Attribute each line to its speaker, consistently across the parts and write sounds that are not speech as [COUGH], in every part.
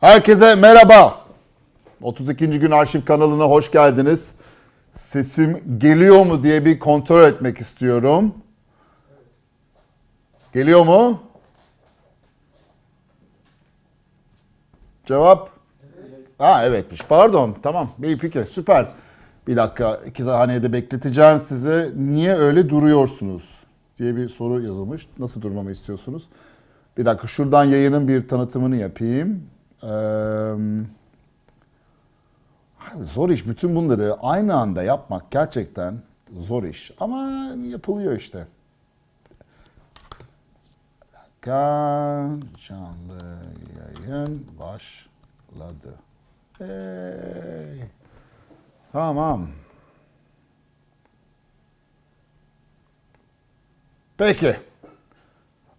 Speaker 1: Herkese merhaba. 32. gün arşiv kanalına hoş geldiniz. Sesim geliyor mu diye bir kontrol etmek istiyorum. Geliyor mu? Cevap? Ha evetmiş. Pardon. Tamam. İyi peki. Süper. Bir dakika. iki saniyede bekleteceğim size. Niye öyle duruyorsunuz? diye bir soru yazılmış. Nasıl durmamı istiyorsunuz? Bir dakika. Şuradan yayının bir tanıtımını yapayım. Zor iş. Bütün bunları aynı anda yapmak gerçekten zor iş. Ama yapılıyor işte. Bir dakika. Canlı yayın başladı. Hey. Tamam. Peki.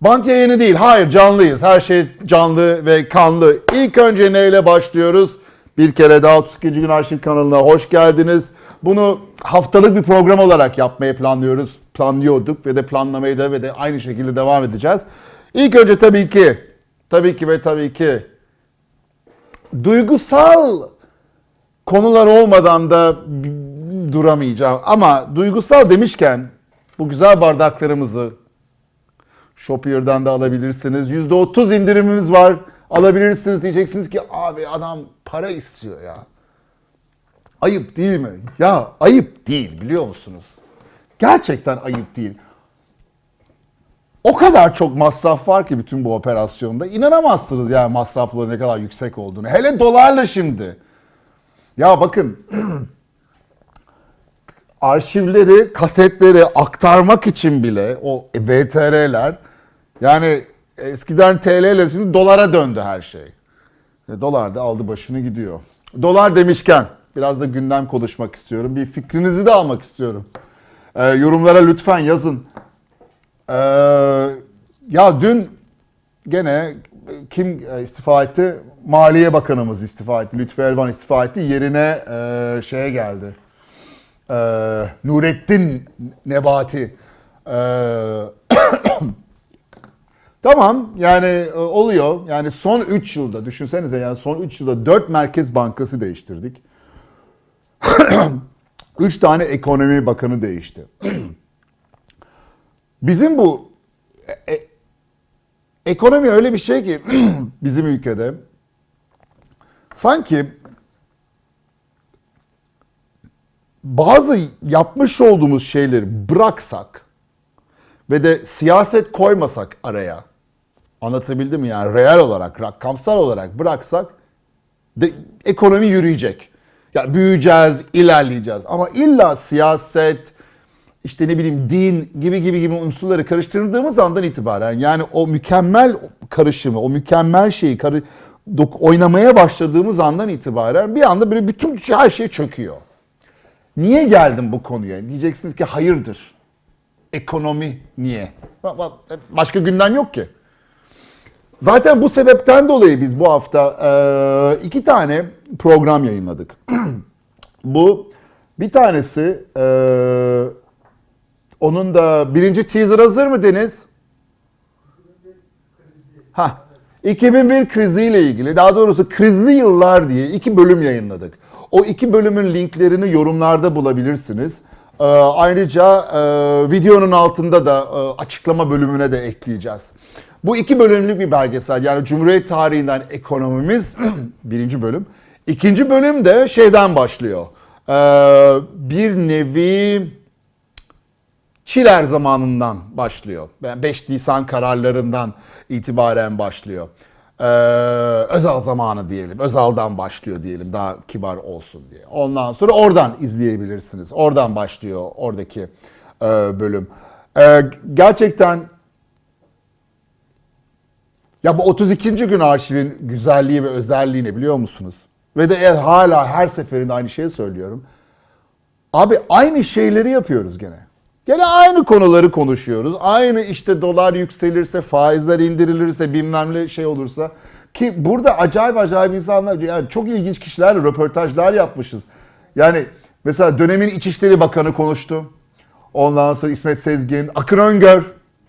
Speaker 1: Bant yayını değil. Hayır canlıyız. Her şey canlı ve kanlı. İlk önce neyle başlıyoruz? Bir kere daha 32. gün arşiv kanalına hoş geldiniz. Bunu haftalık bir program olarak yapmayı planlıyoruz. Planlıyorduk ve de planlamaya da ve de aynı şekilde devam edeceğiz. İlk önce tabii ki, tabii ki ve tabii ki duygusal konular olmadan da duramayacağım. Ama duygusal demişken bu güzel bardaklarımızı Shopier'dan da alabilirsiniz. %30 indirimimiz var. Alabilirsiniz diyeceksiniz ki abi adam para istiyor ya. Ayıp değil mi? Ya ayıp değil biliyor musunuz? Gerçekten ayıp değil. O kadar çok masraf var ki bütün bu operasyonda. İnanamazsınız yani masrafların ne kadar yüksek olduğunu. Hele dolarla şimdi. Ya bakın [CLEARS THROAT] arşivleri, kasetleri aktarmak için bile o VTR'ler yani eskiden TL ile şimdi dolara döndü her şey. E, dolar da aldı başını gidiyor. Dolar demişken biraz da gündem konuşmak istiyorum. Bir fikrinizi de almak istiyorum. E, yorumlara lütfen yazın. E, ya dün gene kim istifa etti? Maliye Bakanımız istifa etti. Lütfü Elvan istifa etti. Yerine e, şeye geldi. E, Nurettin Nebati. E, Tamam yani e, oluyor. Yani son 3 yılda düşünsenize yani son 3 yılda 4 merkez bankası değiştirdik. [CLEARS THROAT] 3 tane ekonomi bakanı değişti. [CLEARS THROAT] Bizim bu e- e- ekonomi öyle bir şey ki [CLEARS THROAT] bizim ülkede sanki bazı yapmış olduğumuz şeyleri bıraksak ve de siyaset koymasak araya anlatabildim mi yani reel olarak rakamsal olarak bıraksak de, ekonomi yürüyecek. Ya büyüyeceğiz, ilerleyeceğiz ama illa siyaset işte ne bileyim din gibi gibi gibi unsurları karıştırdığımız andan itibaren yani o mükemmel karışımı, o mükemmel şeyi karı, oynamaya başladığımız andan itibaren bir anda böyle bütün her şey çöküyor. Niye geldim bu konuya? Diyeceksiniz ki hayırdır. Ekonomi niye? Ba- ba- Başka gündem yok ki. Zaten bu sebepten dolayı biz bu hafta iki tane program yayınladık. [CLEARS THROAT] bu bir tanesi onun da birinci teaser hazır mı Deniz? Ha, 2001 kriziyle ilgili daha doğrusu krizli yıllar diye iki bölüm yayınladık. O iki bölümün linklerini yorumlarda bulabilirsiniz. Ee, ayrıca e, videonun altında da e, açıklama bölümüne de ekleyeceğiz. Bu iki bölümlük bir belgesel yani Cumhuriyet tarihinden ekonomimiz [CLEARS THROAT] birinci bölüm. İkinci bölüm de şeyden başlıyor. Ee, bir nevi Çiler zamanından başlıyor. Yani 5 Nisan kararlarından itibaren başlıyor. Ee, Özal zamanı diyelim. Özal'dan başlıyor diyelim daha kibar olsun diye. Ondan sonra oradan izleyebilirsiniz. Oradan başlıyor oradaki e, bölüm. Ee, gerçekten ya bu 32. gün arşivin güzelliği ve özelliğini biliyor musunuz? Ve de eğer hala her seferinde aynı şeyi söylüyorum. Abi aynı şeyleri yapıyoruz gene. Gene aynı konuları konuşuyoruz. Aynı işte dolar yükselirse, faizler indirilirse, bilmem ne şey olursa. Ki burada acayip acayip insanlar, yani çok ilginç kişilerle röportajlar yapmışız. Yani mesela dönemin İçişleri Bakanı konuştu. Ondan sonra İsmet Sezgin, Akın Öngör,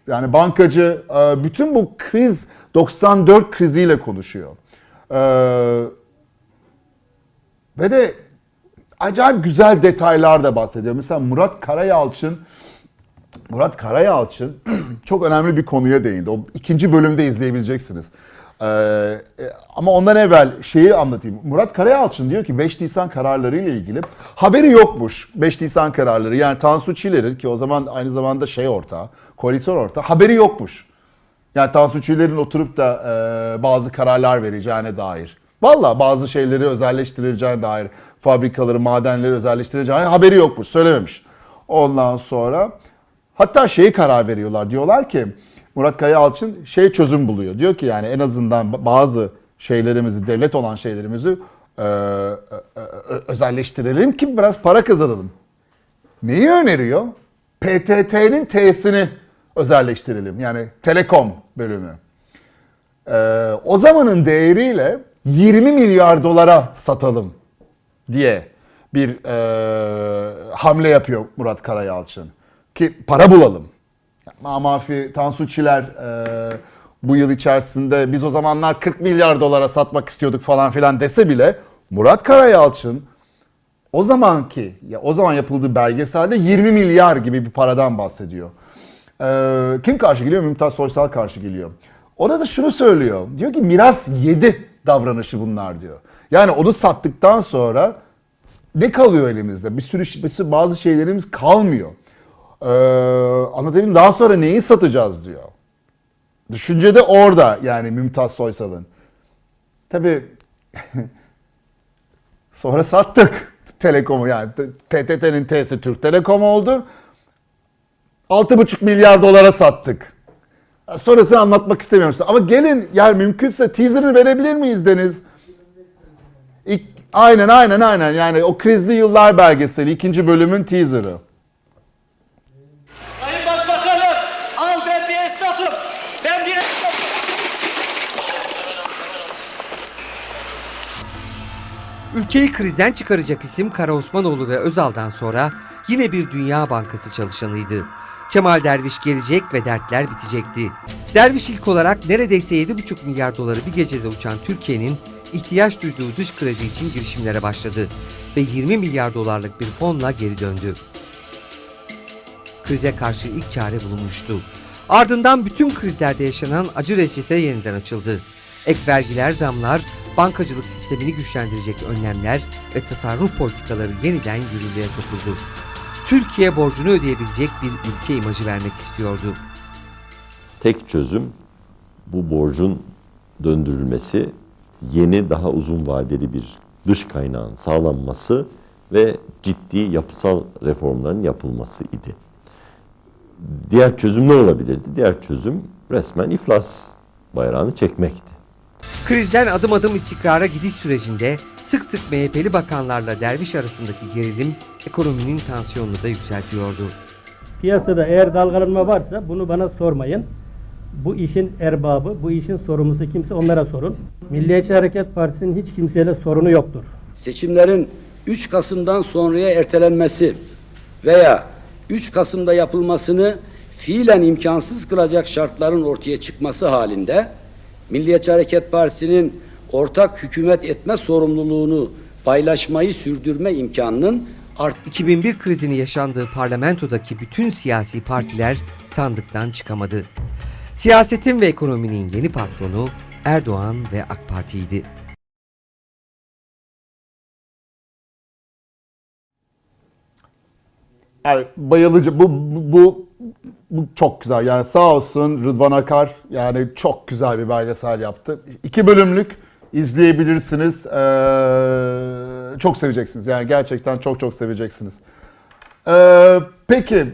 Speaker 1: yani bankacı, e, bütün bu kriz 94 kriziyle konuşuyor. Ee, ve de acayip güzel detaylar da bahsediyor. Mesela Murat Karayalçın Murat Karayalçın [CLEARS THROAT] çok önemli bir konuya değindi. O ikinci bölümde izleyebileceksiniz. Ee, e, ama ondan evvel şeyi anlatayım. Murat Karayalçın diyor ki 5 Nisan kararları ile ilgili haberi yokmuş 5 Nisan kararları. Yani Tansu Çiller'in ki o zaman aynı zamanda şey ortağı, koalisyon ortağı haberi yokmuş. Yani Tansu Çiller'in oturup da e, bazı kararlar vereceğine dair. Valla bazı şeyleri özelleştirileceğine dair, fabrikaları, madenleri özelleştirileceğine haberi yokmuş, söylememiş. Ondan sonra hatta şeyi karar veriyorlar. Diyorlar ki Murat Karayalçın şey çözüm buluyor. Diyor ki yani en azından bazı şeylerimizi, devlet olan şeylerimizi e, e, e, özelleştirelim ki biraz para kazanalım. Neyi öneriyor? PTT'nin T'sini özelleştirelim. Yani telekom bölümü. O zamanın değeriyle 20 milyar dolara satalım diye bir e, hamle yapıyor Murat Karayalçın. Ki para bulalım. Mamafi Tansu Çiller e, bu yıl içerisinde biz o zamanlar 40 milyar dolara satmak istiyorduk falan filan dese bile Murat Karayalçın o zamanki ya o zaman yapıldığı belgeselde 20 milyar gibi bir paradan bahsediyor. Ee, kim karşı geliyor? Mümtaz Soysal karşı geliyor. Orada da şunu söylüyor. Diyor ki miras yedi davranışı bunlar diyor. Yani onu sattıktan sonra ne kalıyor elimizde? Bir sürü, bir sürü bazı şeylerimiz kalmıyor. Ee, anlatayım daha sonra neyi satacağız diyor. Düşünce de orada yani Mümtaz Soysal'ın. Tabii [LAUGHS] sonra sattık Telekom'u yani PTT'nin T'si Türk Telekom oldu. 6,5 milyar dolara sattık. Sonrasını anlatmak istemiyorum size. Ama gelin yani mümkünse teaser'ı verebilir miyiz Deniz? İlk, aynen aynen aynen yani o krizli yıllar belgeseli ikinci bölümün teaser'ı.
Speaker 2: Sayın Başbakanım, al ben bir esnafım. Ben bir esnafım.
Speaker 3: Ülkeyi krizden çıkaracak isim Kara Osmanoğlu ve Özal'dan sonra yine bir Dünya Bankası çalışanıydı. Kemal Derviş gelecek ve dertler bitecekti. Derviş ilk olarak neredeyse 7,5 milyar doları bir gecede uçan Türkiye'nin ihtiyaç duyduğu dış kredi için girişimlere başladı ve 20 milyar dolarlık bir fonla geri döndü. Krize karşı ilk çare bulunmuştu. Ardından bütün krizlerde yaşanan acı reçete yeniden açıldı. Ek vergiler, zamlar, bankacılık sistemini güçlendirecek önlemler ve tasarruf politikaları yeniden yürürlüğe sokuldu. Türkiye borcunu ödeyebilecek bir ülke imajı vermek istiyordu.
Speaker 4: Tek çözüm bu borcun döndürülmesi, yeni daha uzun vadeli bir dış kaynağın sağlanması ve ciddi yapısal reformların yapılması idi. Diğer çözüm ne olabilirdi? Diğer çözüm resmen iflas bayrağını çekmekti.
Speaker 3: Krizden adım adım istikrara gidiş sürecinde sık sık MHP'li bakanlarla derviş arasındaki gerilim ekonominin tansiyonunu da yükseltiyordu.
Speaker 5: Piyasada eğer dalgalanma varsa bunu bana sormayın. Bu işin erbabı, bu işin sorumlusu kimse onlara sorun. Milliyetçi Hareket Partisi'nin hiç kimseyle sorunu yoktur.
Speaker 6: seçimlerin 3 Kasım'dan sonraya ertelenmesi veya 3 Kasım'da yapılmasını fiilen imkansız kılacak şartların ortaya çıkması halinde Milliyetçi Hareket Partisi'nin ortak hükümet etme sorumluluğunu paylaşmayı sürdürme imkanının art
Speaker 3: 2001 krizini yaşandığı parlamentodaki bütün siyasi partiler sandıktan çıkamadı. Siyasetin ve ekonominin yeni patronu Erdoğan ve AK Parti'ydi.
Speaker 1: Yani bayılıcı. Bu, bu, bu, bu çok güzel. Yani sağ olsun Rıdvan Akar yani çok güzel bir belgesel yaptı. İki bölümlük izleyebilirsiniz. Ee, çok seveceksiniz. Yani gerçekten çok çok seveceksiniz. Ee, peki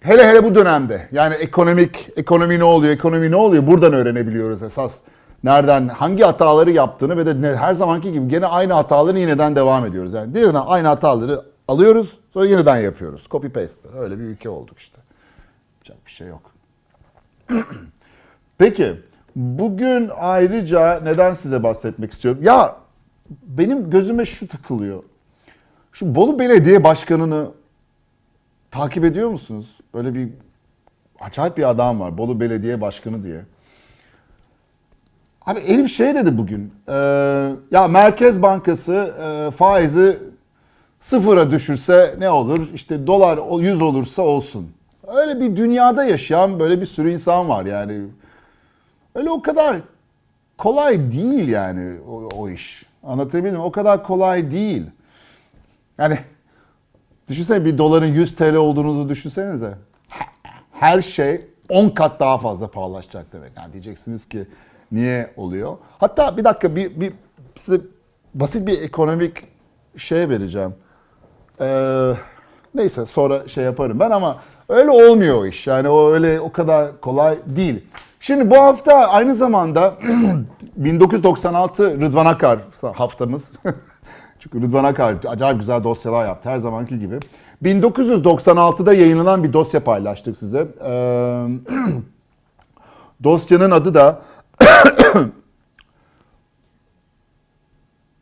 Speaker 1: hele hele bu dönemde yani ekonomik ekonomi ne oluyor, ekonomi ne oluyor buradan öğrenebiliyoruz esas. Nereden, hangi hataları yaptığını ve de ne, her zamanki gibi gene aynı hataları yeniden devam ediyoruz. Yani yeniden aynı hataları alıyoruz sonra yeniden yapıyoruz. Copy paste. Öyle bir ülke olduk işte. Yapacak bir şey yok. [CLEARS THROAT] Peki bugün ayrıca neden size bahsetmek istiyorum? Ya benim gözüme şu takılıyor. Şu Bolu Belediye Başkanı'nı takip ediyor musunuz? Böyle bir acayip bir adam var. Bolu Belediye Başkanı diye. Abi herif şey dedi bugün. e, ya Merkez Bankası e, faizi sıfıra düşürse ne olur? İşte dolar o 100 olursa olsun. Öyle bir dünyada yaşayan böyle bir sürü insan var yani. Öyle o kadar kolay değil yani o, o iş. Anlatabildim? O kadar kolay değil. Yani düşünsene bir doların 100 TL olduğunuzu düşünsenize. Her şey 10 kat daha fazla pahalaşacak demek. Yani diyeceksiniz ki niye oluyor? Hatta bir dakika bir, bir size basit bir ekonomik şey vereceğim. Ee, neyse sonra şey yaparım ben ama öyle olmuyor o iş. Yani o öyle o kadar kolay değil. Şimdi bu hafta aynı zamanda [CLEARS THROAT] 1996 Rıdvan Akar haftamız. [LAUGHS] Çünkü Rıdvan Akar acayip güzel dosyalar yaptı her zamanki gibi. 1996'da yayınlanan bir dosya paylaştık size. Ee, [CLEARS THROAT] dosyanın adı da [CLEARS THROAT]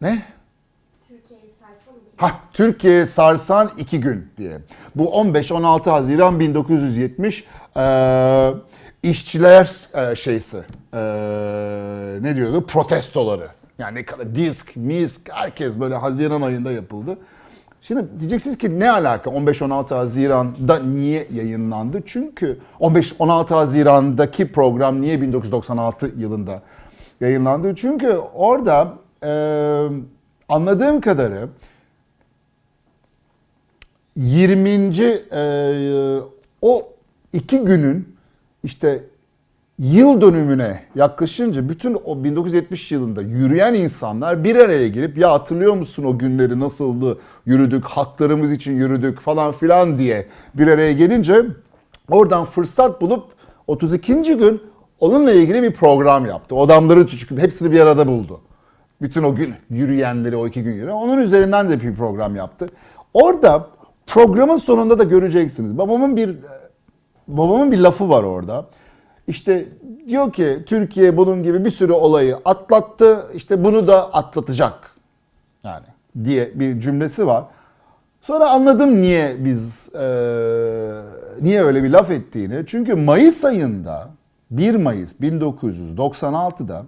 Speaker 1: ne? Ha, Türkiye sarsan iki gün diye. Bu 15-16 Haziran 1970 e, işçiler e, şeysi e, ne diyordu protestoları. Yani ne kadar disk, misk herkes böyle Haziran ayında yapıldı. Şimdi diyeceksiniz ki ne alaka 15-16 Haziran'da niye yayınlandı? Çünkü 15-16 Haziran'daki program niye 1996 yılında yayınlandı? Çünkü orada e, anladığım kadarı 20. e, o iki günün işte yıl dönümüne yaklaşınca bütün o 1970 yılında yürüyen insanlar bir araya gelip ya hatırlıyor musun o günleri nasıldı yürüdük haklarımız için yürüdük falan filan diye bir araya gelince oradan fırsat bulup 32. gün onunla ilgili bir program yaptı. O adamları çünkü hepsini bir arada buldu. Bütün o gün yürüyenleri o iki gün yürüyen. Onun üzerinden de bir program yaptı. Orada programın sonunda da göreceksiniz. Babamın bir babamın bir lafı var orada. İşte diyor ki Türkiye bunun gibi bir sürü olayı atlattı. İşte bunu da atlatacak. Yani diye bir cümlesi var. Sonra anladım niye biz eee, niye öyle bir laf ettiğini. Çünkü Mayıs ayında 1 Mayıs 1996'da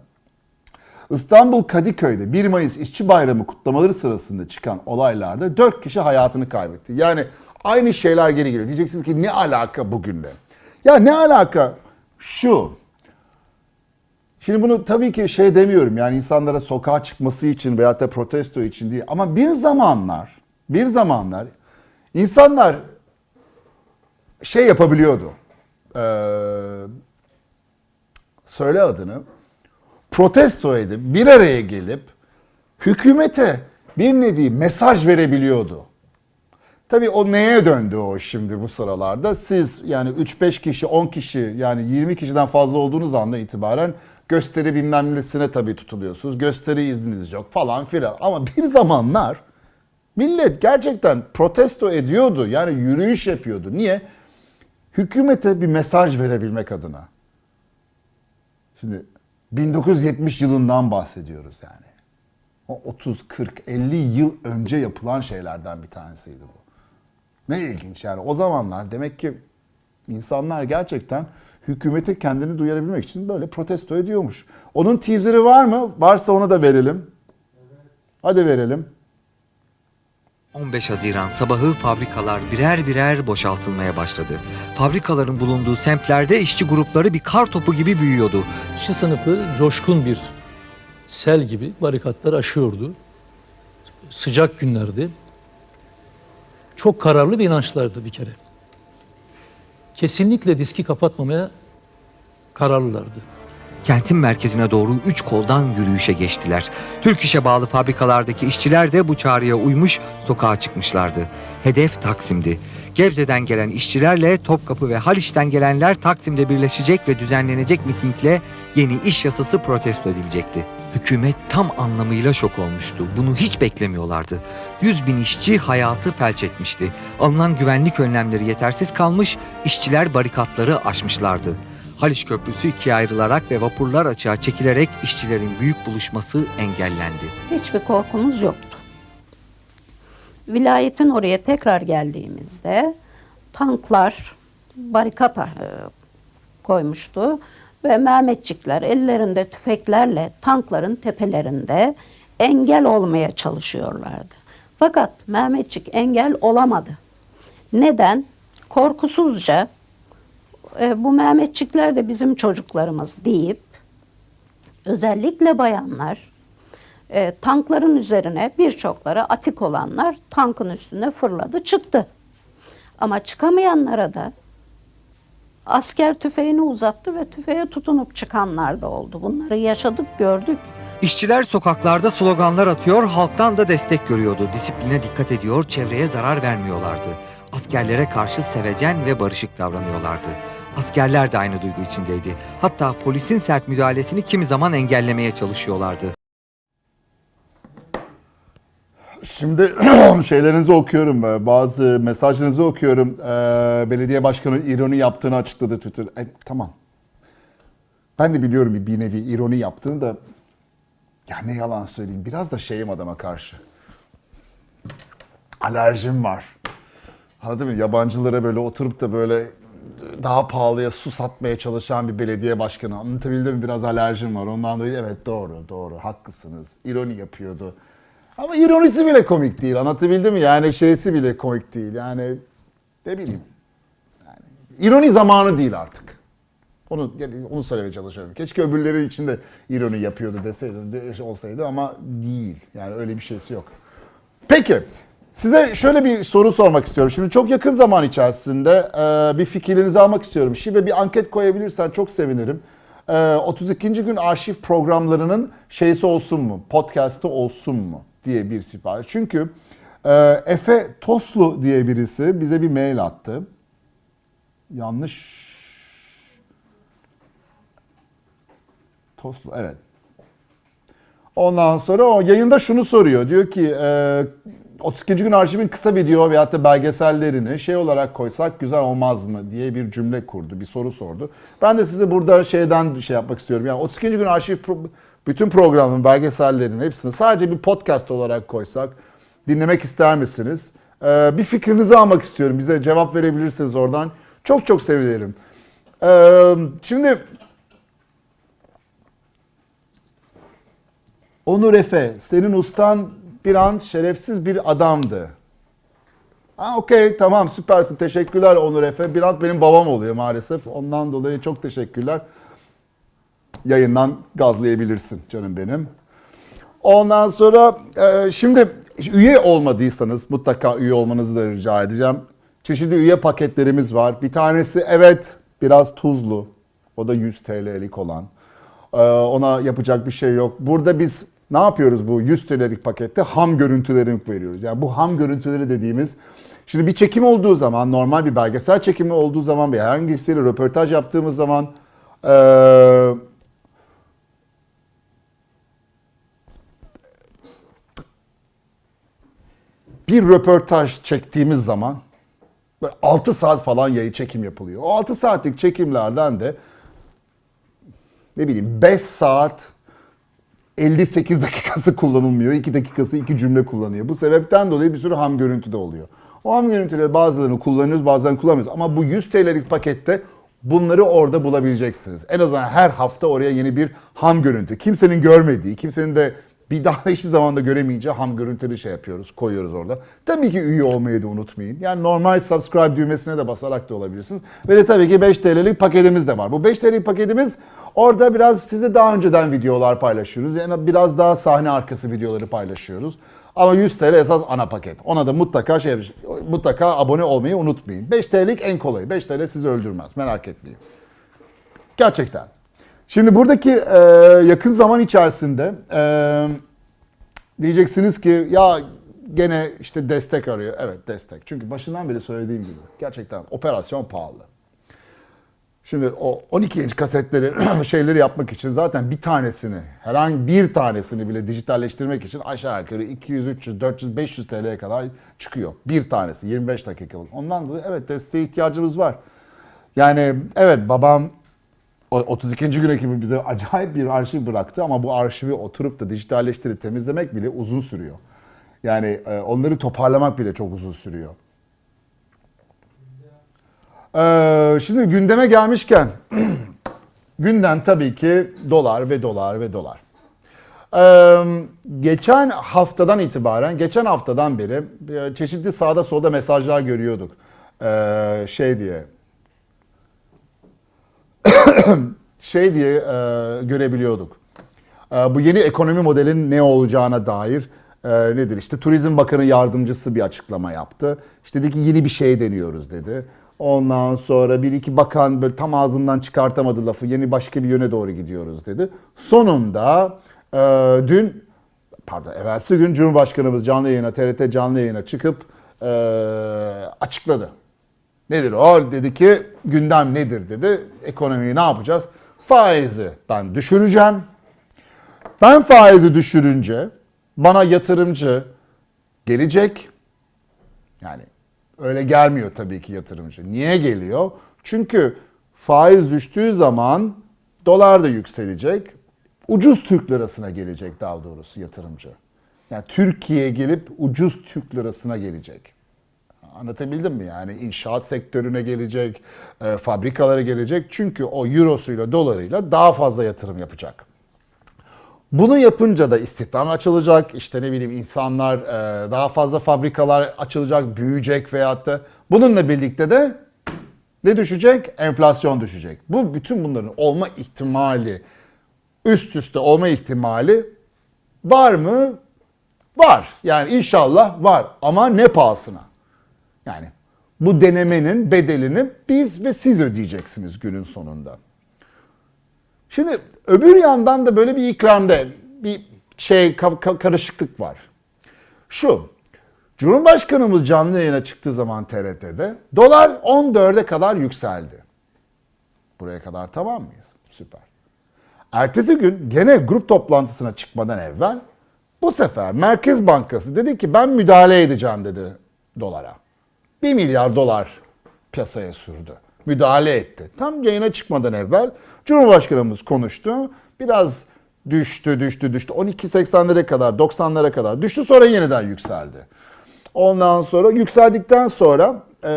Speaker 1: İstanbul Kadıköy'de 1 Mayıs İşçi Bayramı kutlamaları sırasında çıkan olaylarda 4 kişi hayatını kaybetti. Yani aynı şeyler geri geliyor. Diyeceksiniz ki ne alaka bugünle? Ya ne alaka? Şu. Şimdi bunu tabii ki şey demiyorum yani insanlara sokağa çıkması için veyahut da protesto için değil. Ama bir zamanlar, bir zamanlar insanlar şey yapabiliyordu. Ee, söyle adını protesto edip bir araya gelip hükümete bir nevi mesaj verebiliyordu. Tabii o neye döndü o şimdi bu sıralarda? Siz yani 3-5 kişi, 10 kişi yani 20 kişiden fazla olduğunuz andan itibaren gösteri bilmem nesine tabii tutuluyorsunuz. Gösteri izniniz yok falan filan. Ama bir zamanlar millet gerçekten protesto ediyordu. Yani yürüyüş yapıyordu. Niye? Hükümete bir mesaj verebilmek adına. Şimdi 1970 yılından bahsediyoruz yani. O 30, 40, 50 yıl önce yapılan şeylerden bir tanesiydi bu. Ne ilginç yani o zamanlar demek ki insanlar gerçekten hükümete kendini duyurabilmek için böyle protesto ediyormuş. Onun teaser'ı var mı? Varsa onu da verelim. Hadi verelim.
Speaker 7: 15 Haziran sabahı fabrikalar birer birer boşaltılmaya başladı. Fabrikaların bulunduğu semtlerde işçi grupları bir kar topu gibi büyüyordu.
Speaker 8: İşçi sınıfı coşkun bir sel gibi barikatlar aşıyordu. Sıcak günlerdi. Çok kararlı bir inançlardı bir kere. Kesinlikle diski kapatmamaya kararlılardı.
Speaker 7: Kentin merkezine doğru üç koldan yürüyüşe geçtiler. Türk İş'e bağlı fabrikalardaki işçiler de bu çağrıya uymuş sokağa çıkmışlardı. Hedef Taksim'di. Gebze'den gelen işçilerle Topkapı ve Haliç'ten gelenler Taksim'de birleşecek ve düzenlenecek mitingle yeni iş yasası protesto edilecekti. Hükümet tam anlamıyla şok olmuştu. Bunu hiç beklemiyorlardı. 100 bin işçi hayatı felç etmişti. Alınan güvenlik önlemleri yetersiz kalmış, işçiler barikatları aşmışlardı. Haliç Köprüsü ikiye ayrılarak ve vapurlar açığa çekilerek işçilerin büyük buluşması engellendi.
Speaker 9: Hiçbir korkumuz yoktu. Vilayetin oraya tekrar geldiğimizde tanklar barikat e, koymuştu. Ve Mehmetçikler ellerinde tüfeklerle tankların tepelerinde engel olmaya çalışıyorlardı. Fakat Mehmetçik engel olamadı. Neden? Korkusuzca e, bu Mehmetçikler de bizim çocuklarımız deyip özellikle bayanlar e, tankların üzerine birçokları atik olanlar tankın üstüne fırladı çıktı. Ama çıkamayanlara da asker tüfeğini uzattı ve tüfeğe tutunup çıkanlar da oldu. Bunları yaşadık, gördük.
Speaker 7: İşçiler sokaklarda sloganlar atıyor, halktan da destek görüyordu. Disipline dikkat ediyor, çevreye zarar vermiyorlardı. Askerlere karşı sevecen ve barışık davranıyorlardı. Askerler de aynı duygu içindeydi. Hatta polisin sert müdahalesini kimi zaman engellemeye çalışıyorlardı.
Speaker 1: Şimdi [CLEARS THROAT] şeylerinizi okuyorum. e, Bazı mesajlarınızı okuyorum. Ee, belediye başkanı ironi yaptığını açıkladı Twitter. E, tamam. Ben de biliyorum bir, bir nevi ironi yaptığını da ya ne yalan söyleyeyim. Biraz da şeyim adama karşı. Alerjim var. Anladın mı? Yabancılara böyle oturup da böyle daha pahalıya su satmaya çalışan bir belediye başkanı. Anlatabildim mi? Biraz alerjim var. Ondan dolayı evet doğru doğru haklısınız. İroni yapıyordu. Ama ironisi bile komik değil. Anlatabildim mi? Yani şeysi bile komik değil. Yani ne bileyim. Yani, ironi zamanı değil artık. Onu yani onu söylemeye çalışıyorum. Keşke öbürleri için de ironi yapıyordu deseydi de- olsaydı ama değil. Yani öyle bir şeysi yok. Peki. Size şöyle bir soru sormak istiyorum. Şimdi çok yakın zaman içerisinde e, bir fikirlerinizi almak istiyorum. Şimdi bir anket koyabilirsen çok sevinirim. E, 32. gün arşiv programlarının şeysi olsun mu? Podcast'ı olsun mu? Diye bir sipariş. Çünkü e, Efe Toslu diye birisi bize bir mail attı. Yanlış. Toslu evet. Ondan sonra o yayında şunu soruyor. Diyor ki e, 32. gün arşivin kısa video veyahut da belgesellerini şey olarak koysak güzel olmaz mı diye bir cümle kurdu. Bir soru sordu. Ben de size burada şeyden şey yapmak istiyorum. Yani 32. gün arşiv pro- bütün programın belgesellerini hepsini sadece bir podcast olarak koysak dinlemek ister misiniz? E, bir fikrinizi almak istiyorum. Bize cevap verebilirsiniz oradan. Çok çok sevinirim. E, şimdi Onur Efe, senin ustan bir an şerefsiz bir adamdı. Ha okey tamam süpersin teşekkürler Onur Efe. Bir an benim babam oluyor maalesef. Ondan dolayı çok teşekkürler. Yayından gazlayabilirsin canım benim. Ondan sonra e, şimdi üye olmadıysanız mutlaka üye olmanızı da rica edeceğim. Çeşitli üye paketlerimiz var. Bir tanesi evet biraz tuzlu. O da 100 TL'lik olan. Ee, ona yapacak bir şey yok. Burada biz ne yapıyoruz bu 100 TL'lik pakette? Ham görüntülerini veriyoruz. Yani bu ham görüntüleri dediğimiz Şimdi bir çekim olduğu zaman, normal bir belgesel çekimi olduğu zaman, bir herhangi birisiyle röportaj yaptığımız zaman ee, bir röportaj çektiğimiz zaman böyle 6 saat falan yayı çekim yapılıyor. O 6 saatlik çekimlerden de ne bileyim 5 saat 58 [LAUGHS] dakikası kullanılmıyor. 2 dakikası 2 cümle kullanıyor. Bu sebepten dolayı bir sürü ham görüntü de oluyor. O ham görüntüleri bazılarını kullanıyoruz bazılarını kullanmıyoruz. Ama bu 100 TL'lik pakette bunları orada bulabileceksiniz. En azından her hafta oraya yeni bir ham görüntü. Kimsenin görmediği, kimsenin de bir daha da hiçbir zaman da göremeyeceği ham görüntülü şey yapıyoruz, koyuyoruz orada. Tabii ki üye olmayı da unutmayın. Yani normal subscribe düğmesine de basarak da olabilirsiniz. Ve de tabii ki 5 TL'lik paketimiz de var. Bu 5 TL'lik paketimiz orada biraz size daha önceden videolar paylaşıyoruz. Yani biraz daha sahne arkası videoları paylaşıyoruz. Ama 100 TL esas ana paket. Ona da mutlaka şey mutlaka abone olmayı unutmayın. 5 TL'lik en kolayı. 5 TL sizi öldürmez. Merak etmeyin. Gerçekten. Şimdi buradaki e, yakın zaman içerisinde e, diyeceksiniz ki ya gene işte destek arıyor. Evet destek. Çünkü başından beri söylediğim gibi gerçekten operasyon pahalı. Şimdi o 12 inç kasetleri [CLEARS THROAT] şeyleri yapmak için zaten bir tanesini herhangi bir tanesini bile dijitalleştirmek için aşağı yukarı 200, 300, 400, 500 TL'ye kadar çıkıyor. Bir tanesi 25 dakikalık. Ondan dolayı evet desteğe ihtiyacımız var. Yani evet babam 32. gün ekibi bize acayip bir arşiv bıraktı ama bu arşivi oturup da dijitalleştirip temizlemek bile uzun sürüyor. Yani e, onları toparlamak bile çok uzun sürüyor. Ee, şimdi gündeme gelmişken [CLEARS THROAT] Gündem tabii ki dolar ve dolar ve dolar. Ee, geçen haftadan itibaren, geçen haftadan beri e, çeşitli sağda solda mesajlar görüyorduk. Ee, şey diye, [CLEARS THROAT] şey diye e, görebiliyorduk. E, bu yeni ekonomi modelinin ne olacağına dair e, nedir? İşte Turizm Bakanı yardımcısı bir açıklama yaptı. İşte dedi ki yeni bir şey deniyoruz dedi. Ondan sonra bir iki bakan böyle tam ağzından çıkartamadı lafı. Yeni başka bir yöne doğru gidiyoruz dedi. Sonunda e, dün pardon evvelsi gün Cumhurbaşkanımız canlı yayına TRT canlı yayına çıkıp e, açıkladı. Nedir o? Dedi ki gündem nedir dedi. Ekonomiyi ne yapacağız? Faizi ben düşüreceğim. Ben faizi düşürünce bana yatırımcı gelecek. Yani öyle gelmiyor tabii ki yatırımcı. Niye geliyor? Çünkü faiz düştüğü zaman dolar da yükselecek. Ucuz Türk lirasına gelecek daha doğrusu yatırımcı. Yani Türkiye'ye gelip ucuz Türk lirasına gelecek. Anlatabildim mi? Yani inşaat sektörüne gelecek, e, fabrikalara gelecek. Çünkü o eurosuyla dolarıyla daha fazla yatırım yapacak. Bunu yapınca da istihdam açılacak. İşte ne bileyim insanlar e, daha fazla fabrikalar açılacak, büyüyecek veyahut da bununla birlikte de ne düşecek? Enflasyon düşecek. Bu bütün bunların olma ihtimali, üst üste olma ihtimali var mı? Var. Yani inşallah var ama ne pahasına? Yani bu denemenin bedelini biz ve siz ödeyeceksiniz günün sonunda. Şimdi öbür yandan da böyle bir ikramda bir şey ka- ka- karışıklık var. Şu, Cumhurbaşkanımız canlı yayına çıktığı zaman TRT'de dolar 14'e kadar yükseldi. Buraya kadar tamam mıyız? Süper. Ertesi gün gene grup toplantısına çıkmadan evvel bu sefer Merkez Bankası dedi ki ben müdahale edeceğim dedi dolara. 1 milyar dolar piyasaya sürdü. Müdahale etti. Tam yayına çıkmadan evvel Cumhurbaşkanımız konuştu. Biraz düştü, düştü, düştü. 12.80'lere kadar, 90'lara kadar düştü. Sonra yeniden yükseldi. Ondan sonra yükseldikten sonra eee,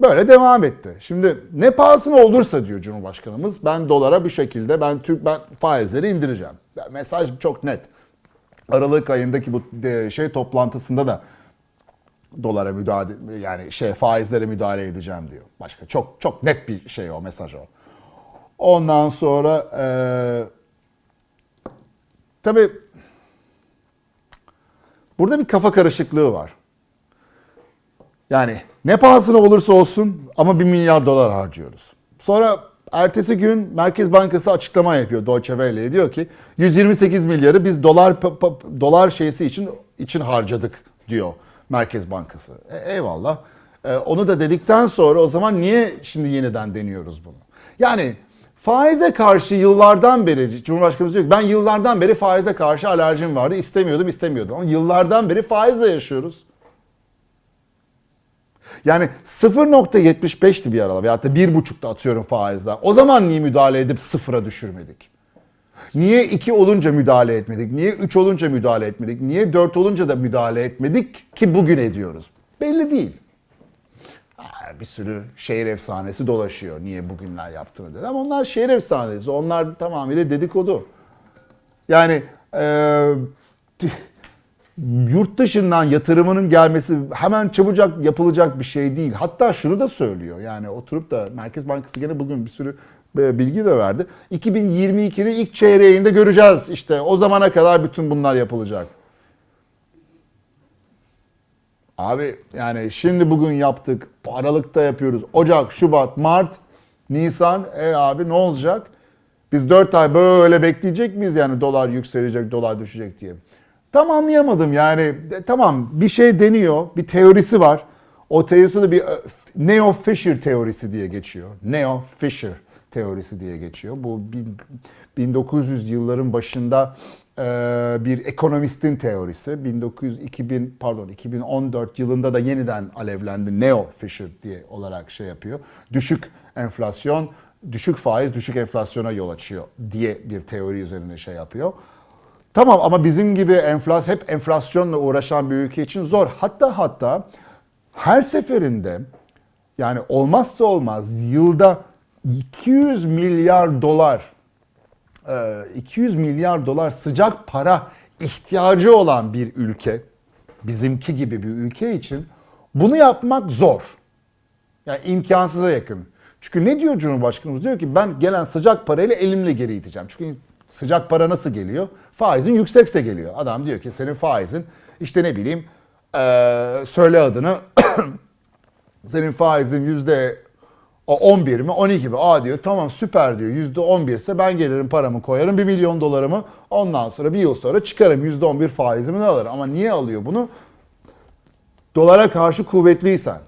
Speaker 1: böyle devam etti. Şimdi ne pahasına olursa diyor Cumhurbaşkanımız ben dolara bir şekilde ben Türk ben faizleri indireceğim. Mesaj çok net. Aralık ayındaki bu şey toplantısında da dolara müdahale yani şey faizlere müdahale edeceğim diyor. Başka çok çok net bir şey o mesaj o. Ondan sonra eee tabii burada bir kafa karışıklığı var. Yani ne pahasına olursa olsun ama 1 milyar dolar harcıyoruz. Sonra ertesi gün Merkez Bankası açıklama yapıyor Deutsche Welle'ye diyor ki 128 milyarı biz dolar dolar şeysi için için harcadık diyor Merkez Bankası. E, eyvallah. E, onu da dedikten sonra o zaman niye şimdi yeniden deniyoruz bunu? Yani faize karşı yıllardan beri Cumhurbaşkanımız diyor ki ben yıllardan beri faize karşı alerjim vardı. istemiyordum istemiyordum. Ama yıllardan beri faizle yaşıyoruz. Yani 0.75'ti bir aralar veyahut da 1.5'ta atıyorum faizler. O zaman niye müdahale edip sıfıra düşürmedik? Niye 2 olunca müdahale etmedik? Niye 3 olunca müdahale etmedik? Niye 4 olunca da müdahale etmedik ki bugün ediyoruz? Belli değil. Bir sürü şehir efsanesi dolaşıyor. Niye bugünler yaptığını der. Ama onlar şehir efsanesi. Onlar tamamıyla dedikodu. Yani eee [LAUGHS] yurt dışından yatırımının gelmesi hemen çabucak yapılacak bir şey değil. Hatta şunu da söylüyor. Yani oturup da Merkez Bankası gene bugün bir sürü e, bilgi de verdi. 2022'nin ilk çeyreğinde göreceğiz işte. O zamana kadar bütün bunlar yapılacak. Abi yani şimdi bugün yaptık. Aralıkta yapıyoruz. Ocak, Şubat, Mart, Nisan. E abi ne olacak? Biz 4 ay böyle bekleyecek miyiz yani dolar yükselecek, dolar düşecek diye. Tam anlayamadım yani. E, tamam bir şey deniyor, bir teorisi var. O teorisi de bir e, Neo Fisher teorisi diye geçiyor. Neo Fisher teorisi diye geçiyor. Bu bin- 1900 yılların başında e, bir ekonomistin teorisi. 1900 2000 pardon 2014 yılında da yeniden alevlendi. Neo Fisher diye olarak şey yapıyor. Düşük enflasyon, düşük faiz, düşük enflasyona yol açıyor diye bir teori üzerine şey yapıyor. Tamam ama bizim gibi enflas hep enflasyonla uğraşan bir ülke için zor. Hatta hatta her seferinde yani olmazsa olmaz yılda 200 milyar dolar e, 200 milyar dolar sıcak para ihtiyacı olan bir ülke, bizimki gibi bir ülke için bunu yapmak zor. Yani imkansıza yakın. Çünkü ne diyor Cumhurbaşkanımız? Diyor ki ben gelen sıcak parayla elimle geri iteceğim. Çünkü sıcak para nasıl geliyor? Faizin yüksekse geliyor. Adam diyor ki senin faizin işte ne bileyim eee, söyle adını [CLEARS THROAT] senin faizin yüzde 11 mi 12 mi? Aa diyor tamam süper diyor yüzde 11 ise ben gelirim paramı koyarım 1 milyon dolarımı ondan sonra bir yıl sonra çıkarım yüzde 11 faizimi de alırım. Ama niye alıyor bunu? Dolara karşı kuvvetliysen.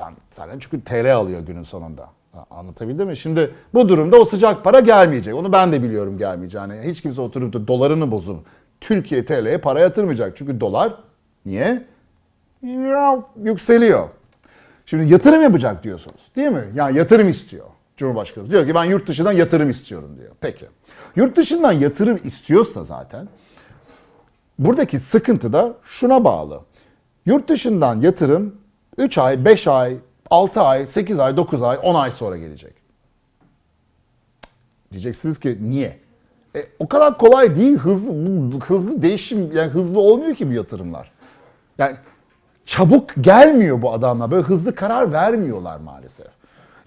Speaker 1: Lan zaten çünkü TL alıyor günün sonunda. Anlatabildim mi? Şimdi bu durumda o sıcak para gelmeyecek. Onu ben de biliyorum gelmeyeceğini. Hiç kimse oturup da dolarını bozup Türkiye TL'ye para yatırmayacak. Çünkü dolar niye? Yükseliyor. Şimdi yatırım yapacak diyorsunuz değil mi? Yani yatırım istiyor Cumhurbaşkanı. Diyor ki ben yurt dışından yatırım istiyorum diyor. Peki. Yurt dışından yatırım istiyorsa zaten buradaki sıkıntı da şuna bağlı. Yurt dışından yatırım 3 ay, 5 ay, 6 ay, 8 ay, 9 ay, 10 ay sonra gelecek. Diyeceksiniz ki niye? E, o kadar kolay değil. Hızlı, hızlı değişim, yani hızlı olmuyor ki bu yatırımlar. Yani çabuk gelmiyor bu adamlar. Böyle hızlı karar vermiyorlar maalesef.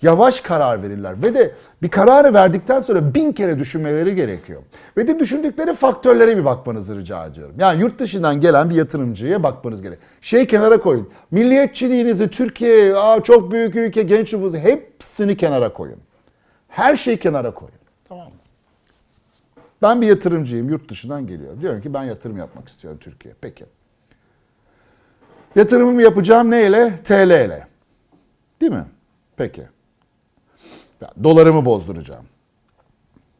Speaker 1: Yavaş karar verirler ve de bir kararı verdikten sonra bin kere düşünmeleri gerekiyor. Ve de düşündükleri faktörlere bir bakmanızı rica ediyorum. Yani yurt dışından gelen bir yatırımcıya bakmanız gerek. Şey kenara koyun. Milliyetçiliğinizi, Türkiye, aa çok büyük ülke, genç nüfusu hepsini kenara koyun. Her şeyi kenara koyun. Tamam mı? Ben bir yatırımcıyım, yurt dışından geliyorum. Diyorum ki ben yatırım yapmak istiyorum Türkiye. Peki. Yatırımımı yapacağım neyle? TL ile. Değil mi? Peki. Ya, dolarımı bozduracağım.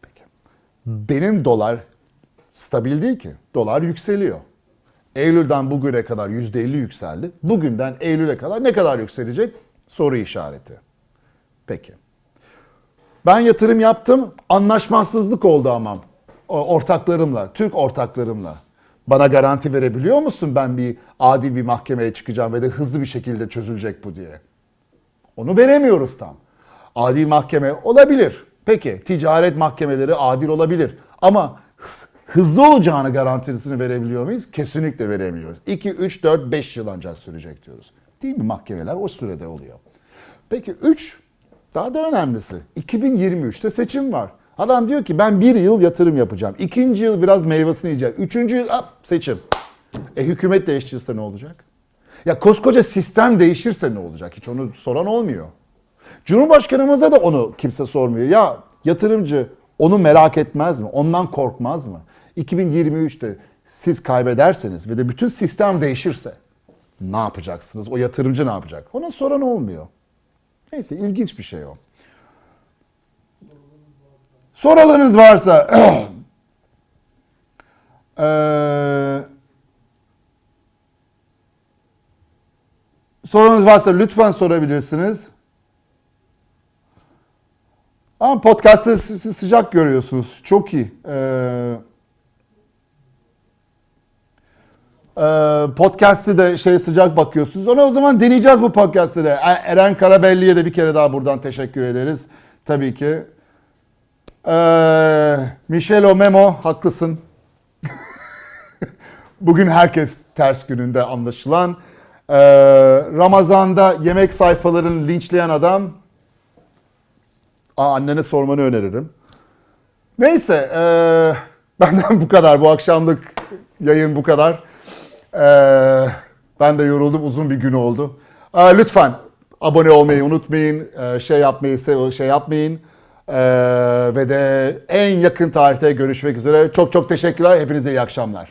Speaker 1: Peki. Benim dolar stabil değil ki. Dolar yükseliyor. Eylül'den bugüne kadar %50 yükseldi. Bugünden Eylül'e kadar ne kadar yükselecek? Soru işareti. Peki. Ben yatırım yaptım, anlaşmazsızlık oldu ama ortaklarımla, Türk ortaklarımla. Bana garanti verebiliyor musun ben bir adil bir mahkemeye çıkacağım ve de hızlı bir şekilde çözülecek bu diye? Onu veremiyoruz tam. Adil mahkeme olabilir. Peki ticaret mahkemeleri adil olabilir. Ama hı- hızlı olacağını garantisini verebiliyor muyuz? Kesinlikle veremiyoruz. 2, 3, 4, 5 yıl ancak sürecek diyoruz. Değil mi mahkemeler o sürede oluyor. Peki 3 daha da önemlisi 2023'te seçim var. Adam diyor ki ben bir yıl yatırım yapacağım. İkinci yıl biraz meyvesini yiyeceğim. Üçüncü yıl hop, seçim. E hükümet değiştirirse ne olacak? Ya koskoca sistem değişirse ne olacak? Hiç onu soran olmuyor. Cumhurbaşkanımıza da onu kimse sormuyor. Ya yatırımcı onu merak etmez mi? Ondan korkmaz mı? 2023'te siz kaybederseniz ve de bütün sistem değişirse ne yapacaksınız? O yatırımcı ne yapacak? Ona soran olmuyor. Neyse ilginç bir şey o. Sorularınız varsa [CLEARS THROAT] eee sorunuz varsa lütfen sorabilirsiniz. Ama podcast'ı siz sıcak görüyorsunuz. Çok iyi. Ee, podcast'ı da şey sıcak bakıyorsunuz. Ona o zaman deneyeceğiz bu podcast'ı da. E- Eren Karabelli'ye de bir kere daha buradan teşekkür ederiz. Tabii ki. Ee, Michelo Memo haklısın. [LAUGHS] Bugün herkes ters gününde anlaşılan. Ee, Ramazan'da yemek sayfalarını linçleyen adam Aa, annene sormanı öneririm. Neyse, eee, benden bu kadar. Bu akşamlık yayın bu kadar. Eee, ben de yoruldum, uzun bir gün oldu. Aa, lütfen abone olmayı unutmayın, eee, şey yapmayı şey yapmayın. Eee, ve de en yakın tarihte görüşmek üzere. Çok çok teşekkürler. Hepinize iyi akşamlar.